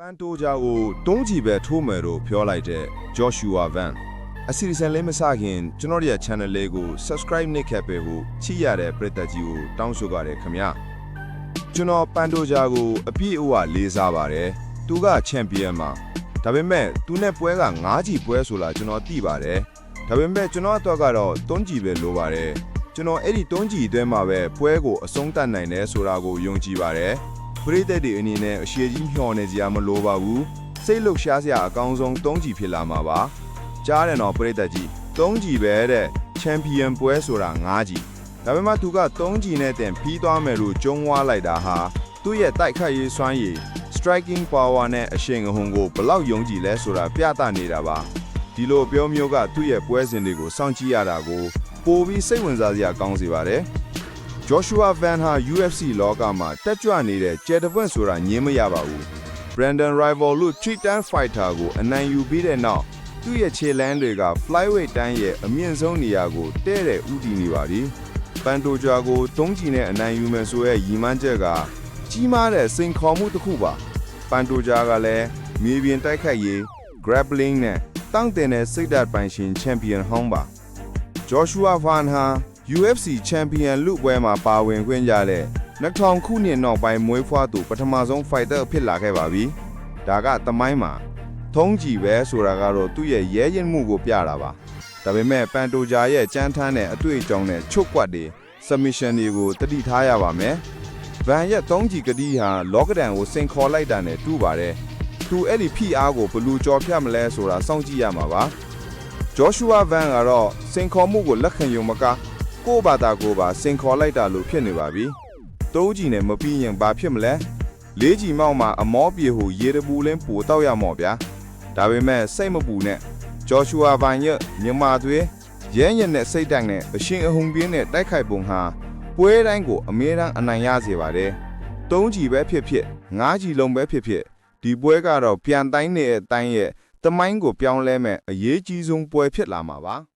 ပန်တိုဂျာကိုတုံးကြည့်ပဲထိုးမယ်လို့ပြောလိုက်တဲ့ Joshua Van အစီအစဉ်လေးမစခင်ကျွန်တော်ရဲ့ channel လေးကို subscribe နှိပ်ခဲ့ပေးဖို့ချစ်ရတဲ့ပရိသတ်ကြီးကိုတောင်းဆိုကြတယ်ခင်ဗျာကျွန်တော်ပန်တိုဂျာကိုအပြည့်အဝလေးစားပါတယ်သူကချန်ပီယံမှာဒါပေမဲ့သူနဲ့ပွဲက9ကြီးပွဲဆိုလာကျွန်တော်သိပါတယ်ဒါပေမဲ့ကျွန်တော်အတွက်ကတော့တုံးကြည့်ပဲလိုပါတယ်ကျွန်တော်အဲ့ဒီတုံးကြည့်အတွင်းမှာပဲပွဲကိုအဆုံးသတ်နိုင်တယ်ဆိုတာကိုယုံကြည်ပါတယ် ပရိသတ်တွေအနေနဲ့အရှိကြီးမျှော်နေကြမလိုပါဘူးစိတ်လှုပ်ရှားစရာအကောင်းဆုံး၃ကြီးဖြစ်လာမှာပါကြားတယ်နော်ပရိသတ်ကြီး၃ကြီးပဲတဲ့ချန်ပီယံပွဲဆိုတာ၅ကြီးဒါပေမဲ့သူက၃ကြီးနဲ့တင်ပြီးသွားမယ်လို့ကြုံဝါလိုက်တာဟာသူ့ရဲ့တိုက်ခတ်ရေးစွမ်းရည် striking power နဲ့အရှင်အဟုန်ကိုဘလောက်ယုံကြည်လဲဆိုတာပြသနေတာပါဒီလိုပြောမျိုးကသူ့ရဲ့ပွဲစဉ်တွေကိုစောင့်ကြည့်ရတာကိုပိုပြီးစိတ်ဝင်စားစရာကောင်းစေပါတယ် Joshua Van ဟာ UFC လောကမှာတက်ကြွနေတဲ့ကျယ်တပွင့်ဆိုတာညင်းမရပါဘူး Brandon Rival လို့ Titan Fighter ကိုအနိုင်ယူပြီးတဲ့နောက်သူ့ရဲ့ခြေလမ်းတွေက flyweight တန်းရဲ့အမြင့်ဆုံးနေရာကိုတဲ့တဲ့ဥတည်နေပါပြီပန်တိုဂျာကိုတုံးချီနဲ့အနိုင်ယူမယ်ဆိုရဲ့ရည်မှန်းချက်ကကြီးမားတဲ့စိန်ခေါ်မှုတစ်ခုပါပန်တိုဂျာကလည်းမြေပြင်တိုက်ခိုက်ရေး grappling နဲ့တောင့်တင်တဲ့စိတ်ဓာတ်ပိုင်ရှင်ချန်ပီယံဟောင်းပါ Joshua Van ဟာ UFC Champion လူပွဲမှာပါဝင်ခွင့်ရတဲ့2000ခုနှစ်နောက်ပိုင်းမွေးဖွားသူပထမဆုံး fighter ဖြစ်လာခဲ့ပါပြီ။ဒါကသမိုင်းမှာထုံးကြည့်ပဲဆိုတာကတော့သူ့ရဲ့ရဲရင်မှုကိုပြတာပါ။ဒါပေမဲ့ပန်တိုဂျာရဲ့ကြမ်းထမ်းတဲ့အတွေ့အကြုံနဲ့ချုပ်ကွက်တွေ submission တွေကိုတတိထားရပါမယ်။ဗန်ရဲ့သုံးကြည့်ကတိဟာလောကဒန်ကိုစင်ခေါ်လိုက်တာနဲ့တူပါတယ်။သူအဲ့ဒီဖိအားကိုဘယ်လူကြော်ဖြတ်မလဲဆိုတာစောင့်ကြည့်ရမှာပါ။ Joshua Van ကတော့စင်ခေါ်မှုကိုလက်ခံယုံမကား ကိုယ့်ဘာသာကိုယ်ပါစင်ခေါ်လိုက်တာလို့ဖြစ်နေပါပြီ။သုံးကြီးနဲ့မပြီးရင်ဘာဖြစ်မလဲ။လေးကြီးမောက်မှာအမောပြေဟူရေတပူလင်းပူတောက်ရမော်ဗျာ။ဒါပေမဲ့စိတ်မပူနဲ့ Joshua Van ရဲ့မြန်မာသွေးရဲညံ့တဲ့စိတ်တိုင်းနဲ့အရှင်အဟုန်ပြင်းတဲ့တိုက်ခိုက်ပုံဟာပွဲတိုင်းကိုအမြဲတမ်းအနိုင်ရစေပါတယ်။သုံးကြီးပဲဖြစ်ဖြစ်ငါးကြီးလုံးပဲဖြစ်ဖြစ်ဒီပွဲကတော့ပြန်တိုင်းတဲ့အတိုင်းရဲ့တမိုင်းကိုပြောင်းလဲမဲ့အရေးကြီးဆုံးပွဲဖြစ်လာမှာပါ။